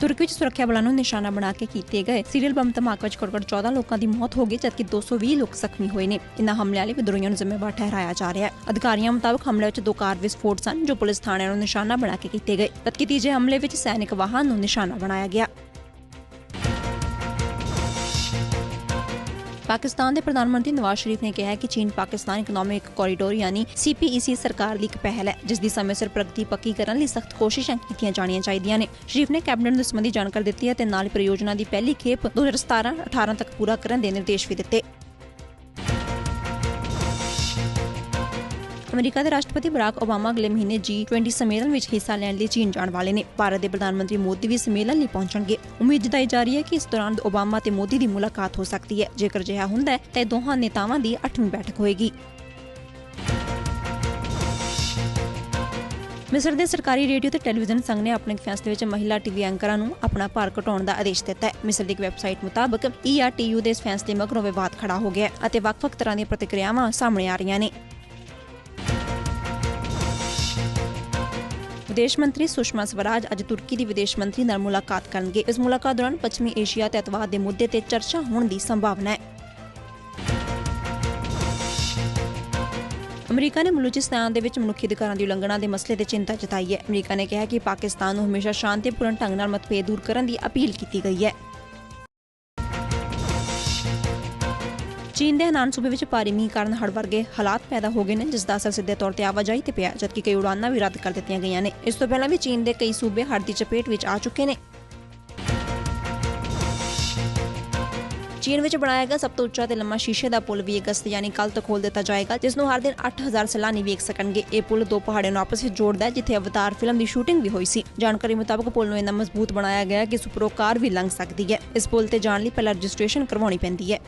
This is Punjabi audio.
ਤੁਰਕੀ ਵਿੱਚ ਸੁਰੱਖਿਆ ਬਲਾਂ ਨੂੰ ਨਿਸ਼ਾਨਾ ਬਣਾ ਕੇ ਕੀਤੇ ਗਏ। ਸੀਰੀਅਲ ਬੰਬ ਧਮਾਕੇ ਵਿੱਚ ਘੱਟੋ 14 ਲੋਕਾਂ ਦੀ ਮੌਤ ਹੋ ਗਈ, ਜਦਕਿ 220 ਲੋਕ ਜ਼ਖਮੀ ਹੋਏ ਨੇ। ਇਨ੍ਹਾਂ ਹਮਲਿਆਂ ਲਈ ਵਿਦਰੋਹੀਆਂ ਨੂੰ ਜ਼ਿੰਮੇਵਾਰ ਠਹਿਰਾਇਆ ਜਾ ਰਿਹਾ ਹੈ। ਅਧਿਕਾਰੀਆਂ ਮੁਤਾਬਕ ਹਮਲੇ ਵਿੱਚ ਦੋ ਕਾਰ ਵਿਸਫੋਟ ਸਨ, ਜੋ ਪੁਲਿਸ ਥਾਣਿਆਂ ਨੂੰ ਨਿਸ਼ਾਨਾ ਬਣਾ ਕੇ ਕੀਤੇ ਗਏ, ਜਦਕਿ ਤੀਜੇ ਹਮਲੇ ਵਿੱਚ ਸੈਨਿਕ ਵਾਹਨ ਨੂੰ ਨਿਸ਼ਾਨਾ ਬਣਾਇਆ ਗਿਆ। ਪਾਕਿਸਤਾਨ ਦੇ ਪ੍ਰਧਾਨ ਮੰਤਰੀ ਨਵਾਜ਼ ਸ਼ਰੀਫ ਨੇ ਕਿਹਾ ਹੈ ਕਿ ਚੀਨ ਪਾਕਿਸਤਾਨ ਇਕਨੋਮਿਕ ਕੋਰੀਡੋਰ ਯਾਨੀ ਸੀਪੀਈਸੀ ਸਰਕਾਰ ਦੀ ਇੱਕ ਪਹਿਲ ਹੈ, ਜਿਸ ਦੀ ਸਮੇਂ ਸਿਰ ਪ੍ਰਗਤੀ ਪੱਕੀ ਕਰਨ ਲਈ ਸਖਤ ਕੋਸ਼ਿਸ਼ਾਂ ਕੀਤੀਆਂ ਜਾਣੀਆਂ ਚਾਹੀਦੀਆਂ ਨੇ। ਸ਼ਰੀਫ ਨੇ ਕੈਬਨਿਟ ਨੂੰ ਇਸ ਸੰਬੰਧੀ ਜਾਣਕਾਰੀ ਦਿੱਤੀ ਹੈ ਤੇ ਨਾਲ ਹੀ ਪਰਿਯੋਜਨਾ ਦੀ ਪਹਿਲੀ ਖੇਪ 2017-18 ਤੱਕ ਪੂਰਾ ਕਰਨ ਦੇ ਨਿਰਦੇਸ਼ ਵੀ ਦਿੱਤੇ। ਅਮਰੀਕਾ ਦੇ ਰਾਸ਼ਟਰਪਤੀ ਬਰਾਕ ਓਬਾਮਾ ਅਗਲੇ ਮਹੀਨੇ G20 ਸੰਮੇਲਨ ਵਿੱਚ ਹਿੱਸਾ ਲੈਣ ਲਈ ਚੀਨ ਜਾਣ ਵਾਲੇ ਨੇ। ਭਾਰਤ ਦੇ ਪ੍ਰਧਾਨ ਮੰਤਰੀ ਮੋਦੀ ਵੀ ਸੰਮੇਲਨ ਲਈ ਪਹੁੰਚਣਗੇ। ਉਮੀਦ ਜਤਾਈ ਜਾ ਰਹੀ ਹੈ ਕਿ ਇਸ ਦੌਰਾਨ ਓਬਾਮਾ ਤੇ ਮੋਦੀ ਦੀ ਮੁਲਾਕਾਤ ਹੋ ਸਕਦੀ ਹੈ। ਜੇਕਰ ਅਜਿਹਾ ਹੁੰਦਾ ਹੈ, ਤਾਂ ਦੋਹਾਂ ਨੇਤਾਵਾਂ ਦੀ 8ਵੀਂ ਬੈਠਕ ਹੋਏਗੀ। ਮਿਸਰ ਦੇ ਸਰਕਾਰੀ ਰੇਡੀਓ ਤੇ ਟੈਲੀਵਿਜ਼ਨ ਸੰਘ ਨੇ ਆਪਣੇ ਫੈਸਲੇ ਵਿੱਚ ਮਹਿਲਾ ਟੀਵੀ ਐਂਕਰਾਂ ਨੂੰ ਆਪਣਾ ਭਾਰ ਘਟਾਉਣ ਦਾ ਆਦੇਸ਼ ਦਿੱਤਾ ਹੈ। ਮਿਸਰ ਦੀ ਇੱਕ ਵੈਬਸਾਈਟ ਮੁਤਾਬਕ ERTU ਦੇ ਇਸ ਫੈਸਲੇ ਮਗਰੋਂ ਵਿਵਾਦ ਖੜਾ ਹੋ ਗਿਆ ਅਤੇ ਵੱਖ-ਵੱਖ ਤਰ੍ਹਾਂ ਦੀਆਂ ਪ੍ਰਤੀਕਿਰਿਆਵਾਂ ਸਾਹਮਣੇ ਆ ਰਹੀਆਂ ਨੇ। ਵਿਦੇਸ਼ ਮੰਤਰੀ ਸੁਸ਼ਮਾ ਸਵਰਾਜ ਅੱਜ ਤੁਰਕੀ ਦੀ ਵਿਦੇਸ਼ ਮੰਤਰੀ ਨਾਲ ਮੁਲਾਕਾਤ ਕਰਨਗੇ। ਇਸ ਮੁਲਾਕਾਤ ਦੌਰਾਨ ਪੱਛਮੀ ਏਸ਼ੀਆ ਤੇ ਅਤਵਾਦ ਦੇ ਮੁੱਦੇ ਤੇ ਚਰਚਾ ਹੋਣ ਦੀ ਸੰਭਾਵਨਾ ਹੈ। ਅਮਰੀਕਾ ਨੇ ਬਲੂਚਿਸਤਾਨ ਦੇ ਵਿੱਚ ਮਨੁੱਖੀ ਅਧਿਕਾਰਾਂ ਦੀ ਉਲੰਘਣਾ ਦੇ ਮਸਲੇ ਤੇ ਚਿੰਤਾ ਜਤਾਈ ਹੈ। ਅਮਰੀਕਾ ਨੇ ਕਿਹਾ ਕਿ ਪਾਕਿਸਤਾਨ ਨੂੰ ਹਮੇਸ਼ਾ ਸ਼ਾਂਤੀਪੂਰਨ ਢੰਗ ਨਾਲ ਮਤਭੇਦ ਦੂਰ ਕਰਨ ਦੀ ਅਪੀਲ ਕੀਤੀ ਗਈ ਹੈ। ਚੀਨ ਦੇ ਹਨਾਨ ਸੂਬੇ ਵਿੱਚ ਭਾਰੀ ਮੀਂਹ ਕਾਰਨ ਹੜ੍ਹ ਵਰਗੇ ਹਾਲਾਤ ਪੈਦਾ ਹੋ ਗਏ ਨੇ, ਜਿਸ ਦਾ ਅਸਰ ਸਿੱਧੇ ਤੌਰ ਤੇ ਆਵਾਜਾਈ ਤੇ ਪਿਆ, ਜਦਕਿ ਕਈ ਉਡਾਨਾਂ ਵੀ ਰੱਦ ਕਰ ਦਿੱਤੀਆਂ ਗਈਆਂ ਨੇ। ਇਸ ਤੋਂ ਪਹਿਲਾਂ ਵੀ ਚੀਨ ਦੇ ਕਈ ਸੂਬੇ ਹੜ੍ਹ ਦੀ ਚਪੇਟ ਵਿੱਚ ਆ ਚੁੱਕੇ ਨੇ। ਚੀਨ ਵਿੱਚ ਬਣਾਇਆ ਗਿਆ ਸਭ ਤੋਂ ਉੱਚਾ ਤੇ ਲੰਮਾ ਸ਼ੀਸ਼ੇ ਦਾ ਪੁਲ ਵੀ ਅਗਸਤ ਯਾਨੀ ਕੱਲ ਤੋਂ ਖੋਲ ਦਿੱਤਾ ਜਾਏਗਾ, ਜਿਸ ਨੂੰ ਹਰ ਦਿਨ 8000 ਸੈਲਾਨੀ ਵੇਖ ਸਕਣਗੇ। ਇਹ ਪੁਲ ਦੋ ਪਹਾੜਾਂ ਨੂੰ ਆਪਸ ਵਿੱਚ ਜੋੜਦਾ ਹੈ, ਜਿੱਥੇ ਅਵਤਾਰ ਫਿਲਮ ਦੀ ਸ਼ੂਟਿੰਗ ਵੀ ਹੋਈ ਸੀ। ਜਾਣਕਾਰੀ ਮੁਤਾਬਕ ਪੁਲ ਨੂੰ ਇੰਨਾ ਮਜ਼ਬੂਤ ਬਣਾਇਆ ਗਿਆ ਹੈ ਕਿ ਸੁਪਰੋ ਕਾਰ ਵੀ ਲੰਘ ਸਕਦੀ ਹੈ। ਇਸ ਪੁਲ ਤੇ ਜਾਣ ਲਈ ਪਹਿਲਾਂ ਰਜਿਸਟ੍ਰੇਸ਼ਨ ਕਰਵਾਉਣੀ ਪੈਂਦੀ ਹੈ।